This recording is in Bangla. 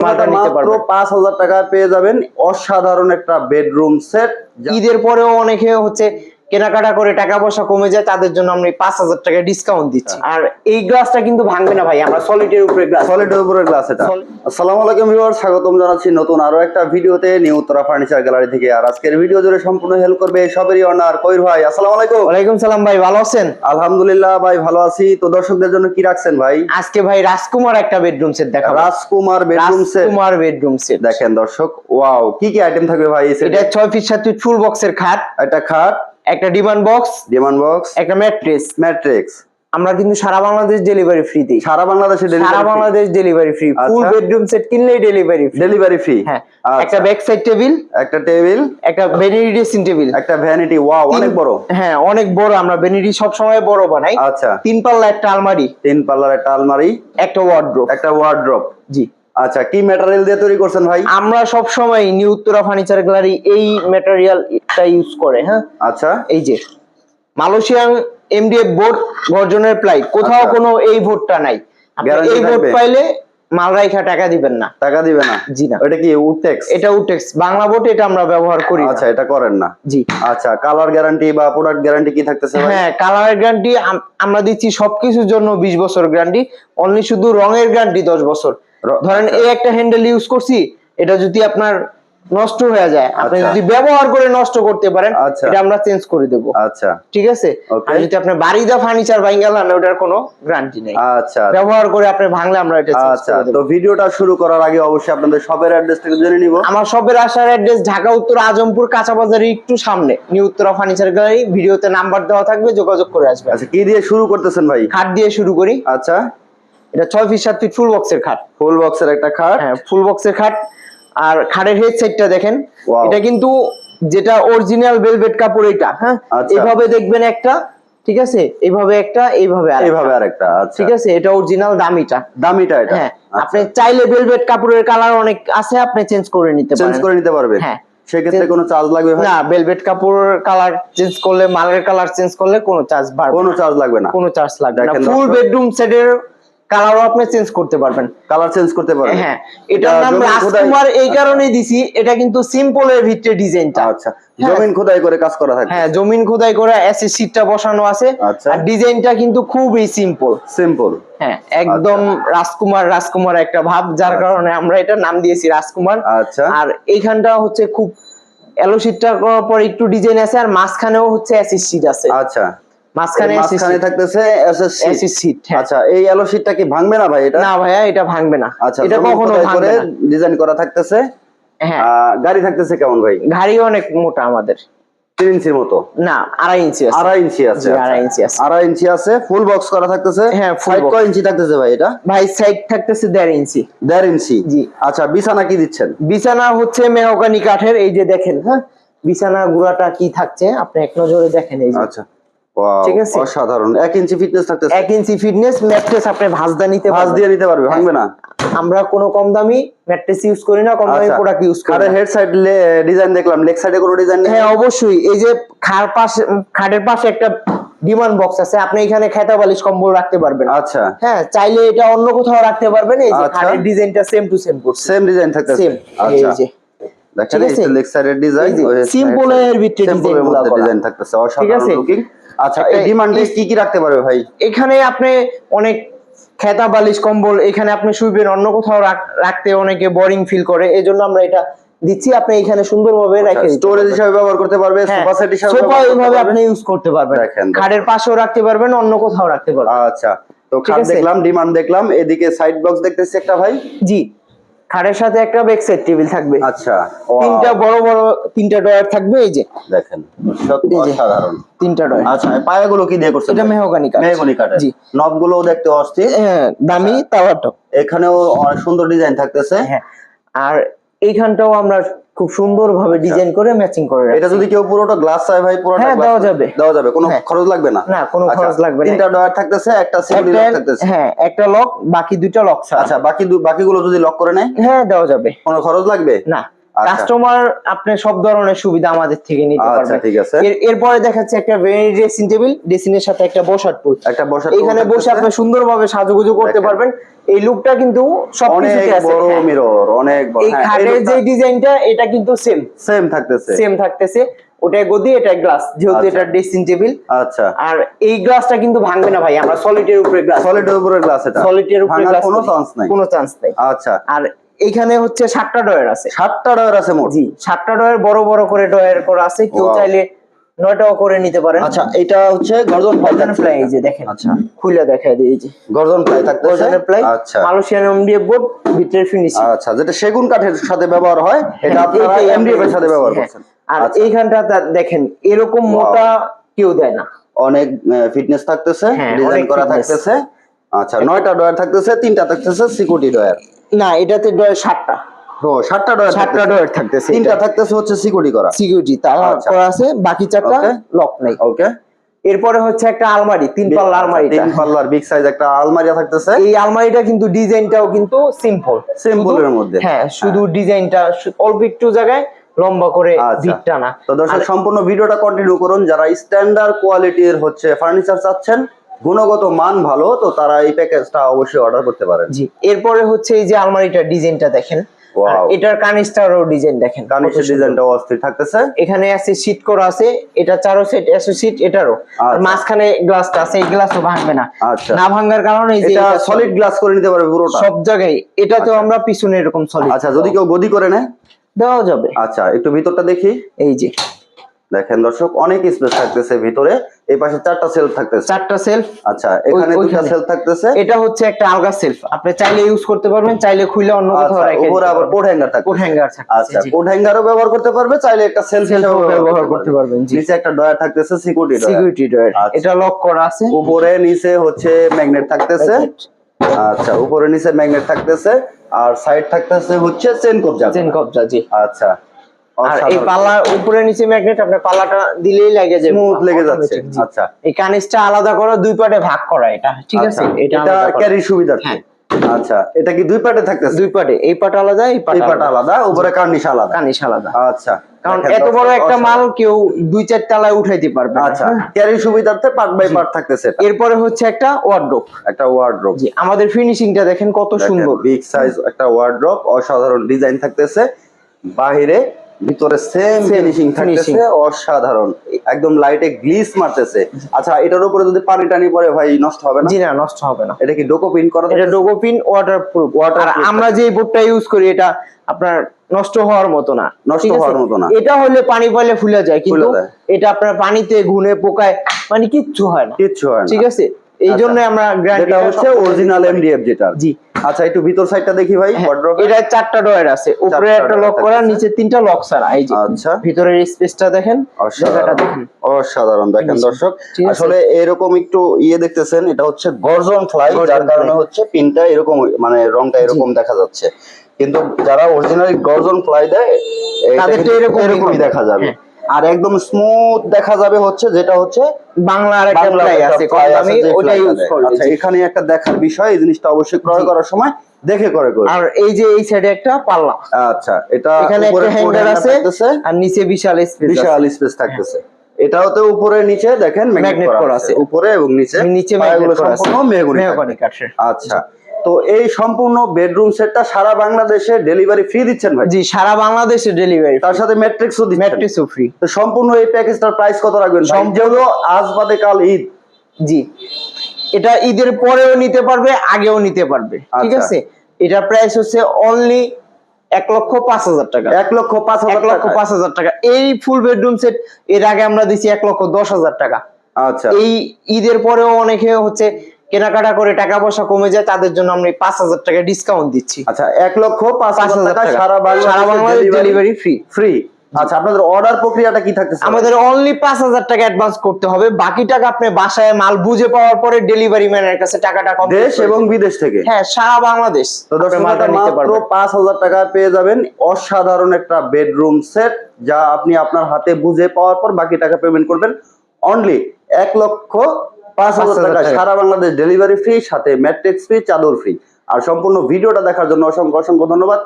মাত্র পাঁচ হাজার টাকায় পেয়ে যাবেন অসাধারণ একটা বেডরুম সেট ঈদের পরেও অনেকে হচ্ছে কেনাকাটা করে টাকা পয়সা কমে যায় তাদের জন্য আমরা পাঁচ হাজার টাকা ডিসকাউন্ট দিচ্ছি। হ্যাঁ। আর এই গ্লাসটা কিন্তু ভাঙবে না ভাই আমরা সলিডের উপরে গ্লাস সলিডের উপরে গ্লাস এটা। আসসালামু আলাইকুম ভিউয়ার স্বাগতম জানাচ্ছি নতুন আরও একটা ভিডিওতে নিউ উত্তরা ফার্নিচার গ্যালারি থেকে। আর আজকের ভিডিও জুড়ে সম্পূর্ণ হেল্প করবে সবেরই অনার কইর ভাই। আসসালামু আলাইকুম। ওয়ালাইকুম সালাম ভাই ভালো আছেন? আলহামদুলিল্লাহ ভাই ভালো আছি। তো দর্শকদের জন্য কি রাখছেন ভাই? আজকে ভাই রাজকুমার একটা বেডরুম সেট দেখাবো। Rajkumar bedroom set Rajkumar bedroom set দেখেন দর্শক ওয়াও কি কি আইটেম থাকবে ভাই এটা সেটে ছয় ফিট সাত ফিট ফুল বক্সের খাট। একটা খাট। একটা ডিমান্ড বক্স ডিমান্ড বক্স একটা ম্যাট্রেস ম্যাট্রিক্স আমরা কিন্তু সারা বাংলাদেশ ডেলিভারি ফ্রি দিই। সারা বাংলাদেশে সারা বাংলাদেশ ডেলিভারি ফ্রি ফুল আচ্ছা। বেডরুম সেট কিনলেই ডেলিভারি ফ্রি ডেলিভারি ফ্রি হ্যাঁ। একটা ব্যাক সাইড টেবিল একটা টেবিল একটা ভ্যানিটি ড্রেসিং টেবিল একটা ভ্যানিটি ওয়াও অনেক বড়। হ্যাঁ অনেক বড়। আমরা ভ্যানিটি সব সময় বড় বানাই। আচ্ছা। তিন পাল্লা একটা আলমারি। তিন পাল্লার একটা আলমারি। একটা ওয়ার্ড্রোব একটা ওয়ার্ড্রপ জি। আচ্ছা কি ম্যাটেরিয়াল দিয়ে তৈরি করছেন ভাই? আমরা সব সময় নিউ উত্তরা ফার্নিচার গ্যালারি এই ম্যাটেরিয়ালটা ইউজ করে হ্যাঁ? আচ্ছা। এই যে মালয়েশিয়ান এমডিএফ বোর্ড গর্জনের প্লাই কোথাও আচ্ছা। কোনো এই বোর্ডটা নাই। আপনি এই বোর্ড পাইলে মাল রাইখা টাকা দিবেন না। টাকা দিবে না? জি না। এটা কি উটেক্স এটা উটেক্স বাংলা বোর্ড এটা আমরা ব্যবহার করি আচ্ছা এটা করেন না। জি। আচ্ছা কালার গ্যারান্টি বা প্রোডাক্ট গ্যারান্টি কি থাকতেছে ভাই? হ্যাঁ কালারের গ্যারান্টি আমরা দিচ্ছি সবকিছুর জন্য বিশ বছর গ্যারান্টি অনলি শুধু রঙের গ্যারান্টি দশ বছর। র- ধরেন আচ্ছা। এই একটা হ্যান্ডেল ইউজ করছি এটা যদি আপনার নষ্ট হয়ে যায় আপনি আচ্ছা। যদি ব্যবহার করে নষ্ট করতে পারেন আচ্ছা। এটা আমরা চেঞ্জ করে দেব। আচ্ছা। ঠিক আছে. আর যদি আপনি বাড়িতে ফার্নিচার ভাঙ্গালেন ওটার কোনো গ্যারান্টি নেই। আচ্ছা ব্যবহার করে আপনি ভাঙলে আমরা এটা চেঞ্জ আচ্ছা তো ভিডিওটা শুরু করার আগে অবশ্যই আপনাদের সবের অ্যাড্রেসটা জেনে নিব। আমার শপের আসার অ্যাড্রেস ঢাকা উত্তর আজমপুর কাঁচা বাজারের একটু সামনে। নিউ উত্তরা ফার্নিচার গ্যালারি ভিডিওতে নাম্বার দেওয়া থাকবে যোগাযোগ করে আসবেন। আচ্ছা কি দিয়ে শুরু করতেছেন ভাই? খাট দিয়ে শুরু করি। আচ্ছা। এটা ছয় ফিট সাত ফিট ফুল বক্সের খাট। ফুল বক্সের একটা খাট? হ্যাঁ ফুল বক্সের খাট। আর খাটের হেড সাইডটা দেখেন এটা কিন্তু যেটা অরিজিনাল ভেলভেট কাপড় এটা হ্যাঁ? আচ্ছা। এইভাবে দেখবেন একটা ঠিক আছে? এইভাবে একটা এইভাবে আর এইভাবে আরেকটা আচ্ছা। ঠিক আছে? এটা অরিজিনাল দামিটা। দামিটা এটা? হ্যাঁ আচ্ছা। আপনি চাইলে ভেলভেট কাপড়ের কালার অনেক আছে আপনি চেঞ্জ করে নিতে চেঞ্জ করে নিতে পারবে হ্যাঁ। সেক্ষেত্রে কোনো চার্জ লাগবে না ভেলভেট কাপড়ের কালার চেঞ্জ করলে মালের কালার চেঞ্জ করলে কোনো চার্জ বাড়বে কোনো চার্জ লাগবে না। কোনো চার্জ লাগবে না। ফুল বেডরুম সেটের কালারও আপনি চেঞ্জ করতে পারবেন। কালার চেঞ্জ করতে পারবে হ্যাঁ এটার এটা নাম রাজকুমার এই কারণেই দিছি এটা কিন্তু সিম্পলের ভিতরে ডিজাইনটা আচ্ছা জমিন খোদাই করে কাজ করা থাকে হ্যাঁ জমিন খোদাই করে এসএস সিটটা বসানো আছে। আচ্ছা। আর ডিজাইনটা কিন্তু খুবই সিম্পল সিম্পল হ্যাঁ একদম রাজকুমার রাজকুমার একটা ভাব যার কারণে আমরা এটা নাম দিয়েছি রাজকুমার। আচ্ছা। আর এইখানটা হচ্ছে খুব এলো সিটটা করার পর একটু ডিজাইন আছে আর মাঝখানেও হচ্ছে এসএস সিট আছে। আচ্ছা। মাঝখানে মাঝখানে থাকতেছে এসএসসি সিট হ্যাঁ। আচ্ছা এই এলো কি ভাঙবে না ভাই এটা? না ভাইয়া এটা ভাঙবে না। আচ্ছা এটা কখনো ভাঙবে না। ডিজাইন করা থাকতেছে? হ্যাঁ। গাড়ি থাকতেছে কেমন ভাই? গাড়ি অনেক মোটা আমাদের। তিন ইঞ্চির মতো? না আড়াই ইঞ্চি আছে। আড়াই ইঞ্চি আছে আচ্ছা। আড়াই ইঞ্চি আছে। আড়াই ইঞ্চি আছে ফুল বক্স করা থাকতেছে। হ্যাঁ, কয় ইঞ্চি থাকতেছে ভাই এটা? ভাই সাইড থাকতেছে দেড় ইঞ্চি। দেড় ইঞ্চি? জি। আচ্ছা বিছানা কি দিচ্ছেন? বিছানা হচ্ছে মেহগানি কাঠের এই যে দেখেন হ্যাঁ? বিছানা গুড়াটা কি থাকছে? আপনি এক নজরে দেখেন এই আচ্ছা। ঠিক আছে। অসাধারণ। এক ইঞ্চি ফিটনেস থাকতেছে। এক ইঞ্চি ফিটনেস ম্যাট্রেস আপনি নিতে ভাঁজ দিয়ে নিতে পারবে ভাঙবে না। আমরা কোনো কম দামি ম্যাট্রেস ইউজ করি না কম দামি প্রোডাক্ট ইউজ করি কারের হেড সাইড ডিজাইন দেখলাম। লেগ সাইডে কোনো ডিজাইন নেই? হ্যাঁ অবশ্যই। এই যে খাট পাশে খাটের পাশে একটা ডিমান্ড বক্স আছে। আপনি এখানে খেতা বালিশ কম্বল রাখতে পারবেন। আচ্ছা। হ্যাঁ চাইলে এটা অন্য কোথাও রাখতে পারবেন। এই যে আচ্ছা। খাটের ডিজাইনটা সেম টু সেম করছে। সেম ডিজাইন থাকতেছে। সেম এই আচ্ছা দেখেন ঠিক লেগ সাইডের ডিজাইন এই যে, simple এর ভিতরে ডিজাইন থাকতেছে। অসাধারণ লুকিং আচ্ছা এই ডিমান্ডে কি কি রাখতে পারবে ভাই? এখানে আপনি অনেক খেতা বালিশ কম্বল এখানে আপনি শুইবেন অন্য কোথাও রাখতে অনেকে বোরিং ফিল করে এই জন্য আমরা এটা দিচ্ছি। আপনি এখানে সুন্দরভাবে রেখে দিতে স্টোরেজ পারবেন। হিসাবে ব্যবহার করতে পারবে হ্যাঁ, সোফা সেট হিসাবে সোফা এইভাবে আপনি ইউজ করতে পারবেন। খাটের পাশেও রাখতে পারবেন অন্য কোথাও রাখতে পারবেন। আচ্ছা তো খাট দেখলাম ডিমান্ড দেখলাম এদিকে সাইড বক্স দেখতেছি একটা ভাই। জি। খাটের সাথে একটা বেক সাইড টেবিল থাকবে। আচ্ছা তিনটা বড় বড় তিনটা ডয়ার থাকবে এই যে। দেখেন সত্যি। অসাধারণ। তিনটা ডয়ার আচ্ছা পায়াগুলো কি দিয়ে করছেন? এটা মেহগানি কাঠ। মেহগনি কাঠ জি। নবগুলো দেখতে অস্থির। হ্যাঁ দামি তাওয়াটা। এখানেও অনেক সুন্দর ডিজাইন থাকতেছে। হ্যাঁ আর এইখানটাও আমরা খুব সুন্দর ভাবে ডিজাইন করে ম্যাচিং করে এটা যদি কেউ পুরোটা গ্লাস চায় ভাই পুরোটা হ্যাঁ, দেওয়া যাবে। দেওয়া যাবে কোনো হ্যাঁ। খরচ লাগবে না। না, কোনো আচ্ছা, খরচ লাগবে না। তিনটা ডয়ার থাকতেছে একটা সিকিউরিটি লক থাকতেছে। হ্যাঁ একটা লক বাকি দুইটা লক ছাড়া। আচ্ছা বাকি বাকিগুলো যদি লক করে নেয় হ্যাঁ দেওয়া যাবে। কোনো খরচ লাগবে? না। কাস্টমার আপনি সব ধরনের সুবিধা আমাদের থেকে নিতে আচ্ছা পারবেন। ঠিক আছে। এর- এরপরে দেখাচ্ছে একটা ভেরি ড্রেসিং টেবিল ড্রেসিং এর সাথে একটা বসার টুল একটা বসার এখানে বসে আপনি সুন্দরভাবে সাজুগুজু করতে পারবেন। এই লুকটা কিন্তু সব কিছুতে আছে বড় হ্যাঁ। মিরর অনেক বড়। এই খাটের যে ডিজাইনটা এটা কিন্তু সেম সেম থাকতেছে। সেম থাকতেছে। ওটা গদি এটা গ্লাস যেহেতু আচ্ছা। এটা ড্রেসিং টেবিল আচ্ছা। আর এই গ্লাসটা কিন্তু ভাঙবে না ভাই আমরা সলিডের উপরে গ্লাস সলিডের উপরে গ্লাস এটা। সলিডের উপরে ভাঙার গ্লাস কোনো চান্স নাই। কোনো চান্স নাই। আচ্ছা। আর এখানে হচ্ছে সাতটা ডয়ার আছে। সাতটা ডয়ার আছে মোট? জি সাতটা ডয়ার বড় বড় করে ডয়ার করা আছে। কেউ চাইলে নয়টাও করে নিতে পারেন। আচ্ছা এটা হচ্ছে গর্জন গর্জন প্লাই এই যে দেখেন। আচ্ছা। খুলে দেখাই দিই এই যে। গর্জন প্লাই থাকতেছে গর্জনের প্লাই আচ্ছা। মালয়েশিয়ান এমডিএফ বোর্ড ভিতরে ফিনিশিং আচ্ছা যেটা সেগুন কাঠের সাথে ব্যবহার হয় এটা আপনারা এমডিএফ এর সাথে ব্যবহার করছেন। হ্যাঁ। আর আচ্ছা। এইখানটা দেখেন এরকম মোটা কেউ দেয় না। অনেক ফিটনেস থাকতেছে হ্যাঁ, ডিজাইন করা থাকতেছে। আচ্ছা নয়টা ডয়ার থাকতেছে তিনটা থাকতেছে সিকিউরিটি ডয়ার না এটাতে ডয়ার সাতটা। সাতটা ডয়ার সাতটা ডয়ার থাকতেছে তিনটা থাকতেছে হচ্ছে সিকিউরিটি করা। সিকিউরিটি আচ্ছা। করা আছে বাকি চারটা লক নাই। ওকে এরপরে হচ্ছে একটা আলমারি তিন পাল্লা আলমারিটা। তিন পাল্লার বিগ সাইজ একটা আলমারি থাকতেছে। এই আলমারিটা কিন্তু ডিজাইনটাও কিন্তু সিম্পল সিম্পলের মধ্যে। হ্যাঁ শুধু ডিজাইনটা শু- অল্প একটু জায়গায় লম্বা করে আচ্ছা। ভিটটা না। তো দর্শক সম্পূর্ণ ভিডিওটা কন্টিনিউ করুন। যারা স্ট্যান্ডার্ড কোয়ালিটির হচ্ছে ফার্নিচার চাচ্ছেন গুণগত মান ভালো তো তারা এই প্যাকেজটা অবশ্যই অর্ডার করতে পারেন। জি। এরপরে হচ্ছে এই যে আলমারিটার ডিজাইনটা দেখেন। এটার কানিস্টারও ডিজাইন দেখেন। কত কানিসের ডিজাইনটা অস্থির থাকতেছে। এখানে আছে সিট করা আছে এটা চারো সেট এসো সিট এটারও। আর আচ্ছা। মাঝখানে গ্লাসটা আছে এই গ্লাসও ভাঙবে না। আচ্ছা। না ভাঙার কারণে এই যে এটা এটা সলিড গ্লাস করে নিতে পারবে পুরোটা? সব জায়গায়। এটা তো আমরা পিছনে এরকম সলিড আচ্ছা যদি কেউ গদি করে নেয়? দেওয়া যাবে। আচ্ছা একটু ভিতরটা দেখি। এই যে। দেখেন দর্শক অনেক স্পেস থাকতেছে ভিতরে। এই পাশে চারটা সেলফ থাকতেছে। চারটা সেলফ আচ্ছা এখানে দুটা। সেলফ থাকতেছে। এটা হচ্ছে একটা আলগা সেলফ আপনি চাইলে ইউজ করতে পারবেন চাইলে খুলে অন্য কোথাও আচ্ছা রেখে উপরে আবার কোড হ্যাঙ্গার থাকবে কোট হ্যাঙ্গার আচ্ছা কোড হ্যাঙ্গারও ব্যবহার করতে পারবে চাইলে একটা সেলফ হিসেবে ব্যবহার করতে পারবেন, জি। নিচে একটা ডয়ার থাকতেছে সিকিউরিটি ডয়ার সিকিউরিটি ডয়ার। এটা লক করা আছে। উপরে নিচে হচ্ছে ম্যাগনেট থাকতেছে। আচ্ছা উপরে নিচে ম্যাগনেট থাকতেছে। আর সাইড থাকতেছে হচ্ছে চেন কবজা। চেন কবজা জি। আচ্ছা। আর এই পাল্লা উপরে নিচে ম্যাগনেট আপনি পাল্লাটা দিলেই লাগে যাবে স্মুথ লেগে যাচ্ছে। আচ্ছা। এই কানিসটা আলাদা করে দুই পার্টে ভাগ করা এটা ঠিক আছে? আচ্ছা, এটা এটা। ক্যারি সুবিধার্থে। হ্যাঁ। আচ্ছা এটা কি দুই পার্টে থাকতেছে? দুই পার্টে এই পার্ট আলাদা এই পার্ট আলাদা। উপরে কার্নিশ আলাদা। কানিস আলাদা। আচ্ছা। কারণ এত বড় একটা মাল কেউ দুই চার তলায় উঠাইতে পারবে আচ্ছা। ক্যারি সুবিধার্থে পার্ট বাই পার্ট থাকতেছে এরপরে হচ্ছে একটা ওয়ার্ডরোব একটা ওয়ার্ড্রোব জি আমাদের ফিনিশিংটা দেখেন কত সুন্দর। বিগ সাইজ একটা ওয়ার্ড্রোব অসাধারণ ডিজাইন থাকতেছে। বাহিরে ভিতরে সেম ফিনিশিং। থাকতেছে অসাধারণ। একদম লাইটে গ্লিস মারতেছে। আচ্ছা এটার উপরে যদি পানি টানি পড়ে ভাই নষ্ট হবে না? জি না নষ্ট হবে না। এটা কি ডোকো প্রিন্ট করা এটা ডোগোপিন ওয়াটারপ্রুফ আর আমরা যে বোর্ডটা ইউজ করি এটা আপনার নষ্ট হওয়ার মতো না। নষ্ট হওয়ার মতো না। এটা হলে পানি পাইলে ফুলে যায় কিন্তু। এটা আপনার পানিতে ঘুনে পোকায় মানে কিচ্ছু হয় না। কিচ্ছু হয় না। ঠিক আছে? এই জন্য আমরা গ্যারান্টি হচ্ছে অরিজিনাল এমডিএফ যেটা। জি। আচ্ছা একটু ভিতর সাইডটা দেখি ভাই হ্যাঁ, ওয়ার্ড্রোব এটা চারটা ডয়ার আছে উপরে একটা লক করা নিচে তিনটা লক ছাড়া এই যে। আচ্ছা। ভিতরের স্পেসটা দেখেন জায়গাটা দেখেন। অসাধারণ দেখেন দর্শক। আসলে এরকম একটু ইয়ে দেখতেছেন এটা হচ্ছে গর্জন ফ্লাই যার কারণে হচ্ছে পিনটা এরকম মানে রংটা এরকম দেখা যাচ্ছে। কিন্তু যারা অরিজিনাল গর্জন ফ্লাই দেয় কিন্তু এরকমই এরকমই দেখা যাবে। হ্যাঁ। আর একদম স্মুথ দেখা যাবে হচ্ছে যেটা হচ্ছে বাংলা একটা আছে fly আছে দামি ওটা ইউজ করি। আচ্ছা এখানে একটা দেখার বিষয় এই জিনিসটা অবশ্যই ক্রয় করার সময় দেখে করে করে। আর এই যে এই সাইডে একটা পাল্লা। আচ্ছা এটা এখানে একটা hanger আছে আর নিচে বিশাল স্পেস বিশাল স্পেস থাকতেছে। এটাও তো উপরে নিচে দেখেন ম্যাগনেট করা আছে। উপরে এবং নিচে নিচে ম্যাগনেট করা আছে। সম্পূর্ণ মেহগনি কাঠের। আচ্ছা তো এই সম্পূর্ণ বেডরুম সেটটা সারা বাংলাদেশে ডেলিভারি ফ্রি দিচ্ছেন ভাই? জি সারা বাংলাদেশে ডেলিভারি তার সাথে ম্যাট্রিক্সও দিচ্ছেন। ম্যাট্রিক্সও ফ্রি তো সম্পূর্ণ এই প্যাকেজটার প্রাইস কত রাখবেন? সম্পূর্ণ- আজ বাদে কাল ঈদ। জি। এটা ঈদের পরেও নিতে পারবে আগেও নিতে পারবে। ঠিক আচ্ছা। আছে? এটা প্রাইস হচ্ছে অনলি এক লক্ষ পাঁচ হাজার টাকা। এক লক্ষ পাঁচ হাজার লক্ষ পাঁচ হাজার টাকা। এই ফুল বেডরুম সেট এর আগে আমরা দিছি এক লক্ষ দশ হাজার টাকা। আচ্ছা। এই ঈদের পরেও অনেকে হচ্ছে কেনাকাটা করে টাকা পয়সা কমে যায় তাদের জন্য আমরা পাঁচ হাজার টাকা ডিসকাউন্ট দিচ্ছি। আচ্ছা এক লক্ষ পাঁচ হাজার টাকা সারা বাংলাদেশ ডেলিভারি ফ্রি ফ্রি আচ্ছা আপনাদের অর্ডার প্রক্রিয়াটা কি থাকতেছে? আমাদের অনলি পাঁচ হাজার টাকা অ্যাডভান্স করতে হবে। বাকি টাকা আপনি বাসায় মাল বুঝে পাওয়ার পরে ডেলিভারি ম্যানের কাছে টাকাটা complete দেশ এবং বিদেশ থেকে? হ্যাঁ সারা বাংলাদেশ। তো দর্শক মাত্র পারবেন। পাঁচ হাজার টাকা পেয়ে যাবেন অসাধারণ একটা বেডরুম সেট যা আপনি আপনার হাতে বুঝে পাওয়ার পর বাকি টাকা পেমেন্ট করবেন। অনলি এক লক্ষ পাঁচ হাজার 5,000 টাকা টাকা। সারা বাংলাদেশ ডেলিভারি ফ্রি সাথে ম্যাট্রিক্স ফ্রি চাদর ফ্রি আর সম্পূর্ণ ভিডিওটা দেখার জন্য অসংখ্য অসংখ্য ধন্যবাদ